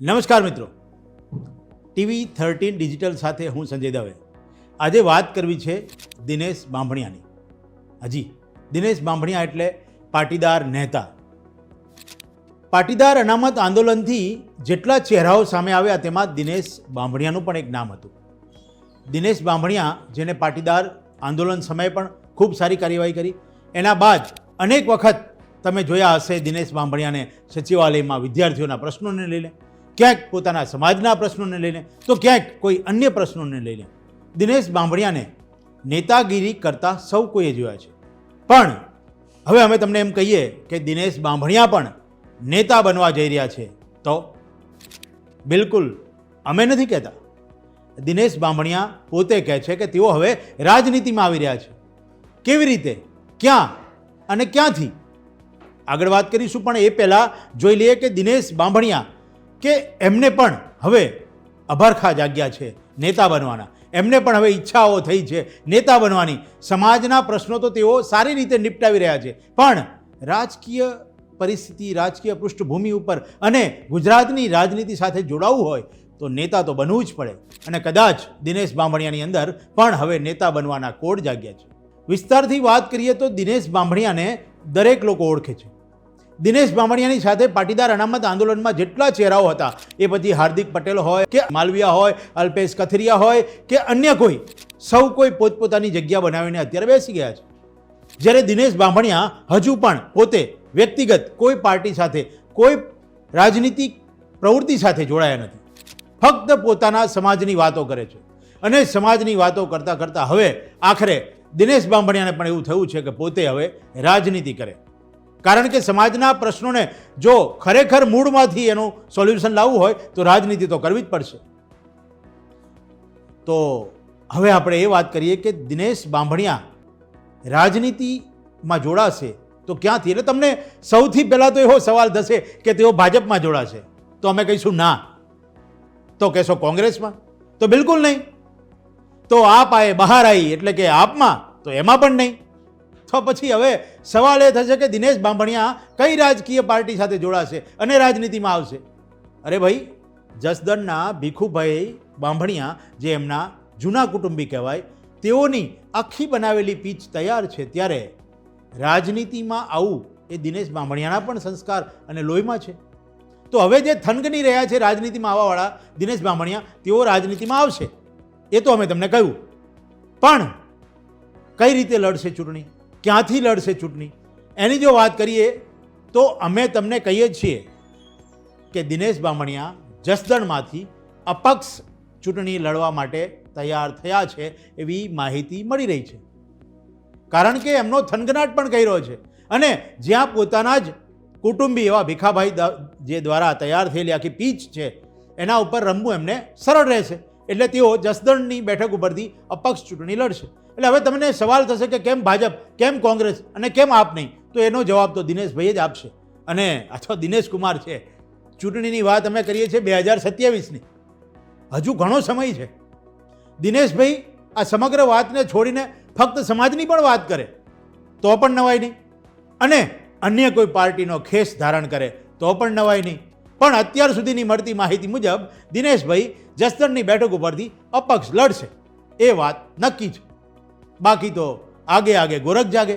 નમસ્કાર મિત્રો. TV thirteen digital સાથે હું સંજય દવે. આજે વાત કરવી છે દિનેશ બાંભણિયાની. હજી, દિનેશ બાંભણિયા એટલે પાટીદાર નેતા. પાટીદાર અનામત આંદોલનથી જેટલા ચહેરાઓ સામે આવ્યા તેમાં દિનેશ બાંભણિયાનું પણ એક નામ હતું. દિનેશ બાંભણિયા, જેને પાટીદાર આંદોલન સમયે પણ ખૂબ સારી કાર્યવાહી કરી, એના બાદ અનેક વખત તમે જોયા હશે દિનેશ બાંભણિયાને સચિવાલયમાં વિદ્યાર્થીઓના પ્રશ્નોને લઈને. ક્યાંક પોતાના સમાજના પ્રશ્નોને લઈને તો ક્યાંક કોઈ અન્ય પ્રશ્નોને લઈને. દિનેશ બાંભણિયાને નેતાગીરી કરતા સૌ કોઈએ જોયા છે. પણ હવે અમે તમને એમ કહીએ કે દિનેશ બાંભણિયા પણ નેતા બનવા જઈ રહ્યા છે. તો બિલકુલ અમે નથી કહેતા. દિનેશ બાંભણિયા પોતે કહે છે કે તેઓ હવે રાજનીતિમાં આવી રહ્યા છે. કેવી રીતે? ક્યાં? અને ક્યાંથી? આગળ વાત કરીશું, પણ એ પહેલાં જોઈ લઈએ કે દિનેશ બાંભણિયા કે એમને પણ હવે અભરખા જાગ્યા છે નેતા બનવાના. એમને પણ હવે ઈચ્છાઓ થઈ છે નેતા બનવાની. સમાજના પ્રશ્નો તો તેઓ સારી રીતે નિપટાવી રહ્યા છે. પણ રાજકીય પરિસ્થિતિ, રાજકીય પૃષ્ઠભૂમિ ઉપર અને ગુજરાતની રાજનીતિ સાથે જોડાવવું હોય તો નેતા તો બનવું જ પડે. અને કદાચ દિનેશ બાંભણિયાની અંદર પણ હવે નેતા બનવાના કોડ જાગ્યા છે. વિસ્તારથી વાત કરીએ તો દિનેશ બાંભણિયાને દરેક લોકો ઓળખે છે. દિનેશ બાંભણિયાની સાથે પાટીદાર અનામત આંદોલનમાં જેટલા ચહેરાઓ હતા, એ પછી હાર્દિક પટેલ હોય કે માલવિયા હોય, અલ્પેશ કથિરિયા હોય કે અન્ય કોઈ, સૌ કોઈ પોતપોતાની જગ્યા બનાવીને અત્યારે બેસી ગયા છે. જ્યારે દિનેશ બાંભણિયા હજુ પણ પોતે વ્યક્તિગત કોઈ પાર્ટી સાથે, કોઈ રાજનીતિક પ્રવૃત્તિ સાથે જોડાયા નથી. ફક્ત પોતાના સમાજની વાતો કરે છે. અને સમાજની વાતો કરતાં કરતાં હવે આખરે દિનેશ બાંભણિયાને પણ એવું થયું છે કે પોતે હવે રાજનીતિ કરે. કારણ કે સમાજના પ્રશ્નોને જો ખરેખર મૂળમાંથી એનું સોલ્યુશન લાવવું હોય, તો રાજનીતિ તો કરવી જ પડશે. તો હવે આપણે એ વાત કરીએ કે દિનેશ બાંભણિયા રાજનીતિમાં જોડાશે તો ક્યાંથી? એટલે તમને સૌથી પહેલાં તો એવો સવાલ થશે કે તેઓ ભાજપમાં જોડાશે. તો અમે કહીશું ના. તો કહેશો કોંગ્રેસમાં? તો બિલકુલ નહીં. તો આપ આએ બહાર આવી એટલે કે આપમાં, તો એમાં પણ નહીં. તો પછી હવે સવાલ એ થશે કે દિનેશ બાંભણિયા કઈ રાજકીય પાર્ટી સાથે જોડાશે અને રાજનીતિમાં આવશે? અરે ભાઈ, જસદણના ભીખુભાઈ બાંભણિયા જે એમના જૂના કુટુંબી કહેવાય, તેઓની આખી બનાવેલી પીચ તૈયાર છે ત્યારે રાજનીતિમાં આવું એ દિનેશ બાંભણિયાના પણ સંસ્કાર અને લોહીમાં છે. તો હવે જે થનગની રહ્યા છે રાજનીતિમાં આવવાવાળા દિનેશ બાંભણિયા, તેઓ રાજનીતિમાં આવશે? એ તો અમે તમને કહ્યું. પણ કઈ રીતે લડશે ચૂંટણી? ક્યાંથી લડશે ચૂંટણી? એની જો વાત કરીએ, તો અમે તમને કહીએ છીએ કે દિનેશ બામણિયા જસદણમાંથી અપક્ષ ચૂંટણી લડવા માટે તૈયાર થયા છે એવી માહિતી મળી રહી છે. કારણ કે એમનો થનગનાટ પણ કહી રહ્યો છે. અને જ્યાં પોતાના જ કુટુંબી એવા ભીખાભાઈ જે દ્વારા તૈયાર થયેલી આખી પીચ છે, એના ઉપર રમવું એમને સરળ રહેશે. એટલે તેઓ જસદણની બેઠક ઉપરથી અપક્ષ ચૂંટણી લડશે. એટલે હવે તમને સવાલ થશે કે કેમ ભાજપ, કેમ કોંગ્રેસ અને કેમ આપ નહીં? તો એનો જવાબ તો દિનેશભાઈ જ આપશે. અને અથવા દિનેશ કુમાર છે. ચૂંટણીની વાત અમે કરીએ છીએ બે હજાર સત્યાવીસની. હજુ ઘણો સમય છે. દિનેશભાઈ આ સમગ્ર વાતને છોડીને ફક્ત સમાજની પણ વાત કરે. તો પણ નવાય નહીં. અને અન્ય કોઈ પાર્ટીનો ખેસ ધારણ કરે, તો પણ નવાય નહીં. પણ અત્યાર સુધીની મળતી માહિતી મુજબ દિનેશભાઈ જસદણની બેઠક ઉપરથી અપક્ષ લડશે. એ વાત નક્કી છે. બાકી તો આગે આગે ગોરખ જાગે.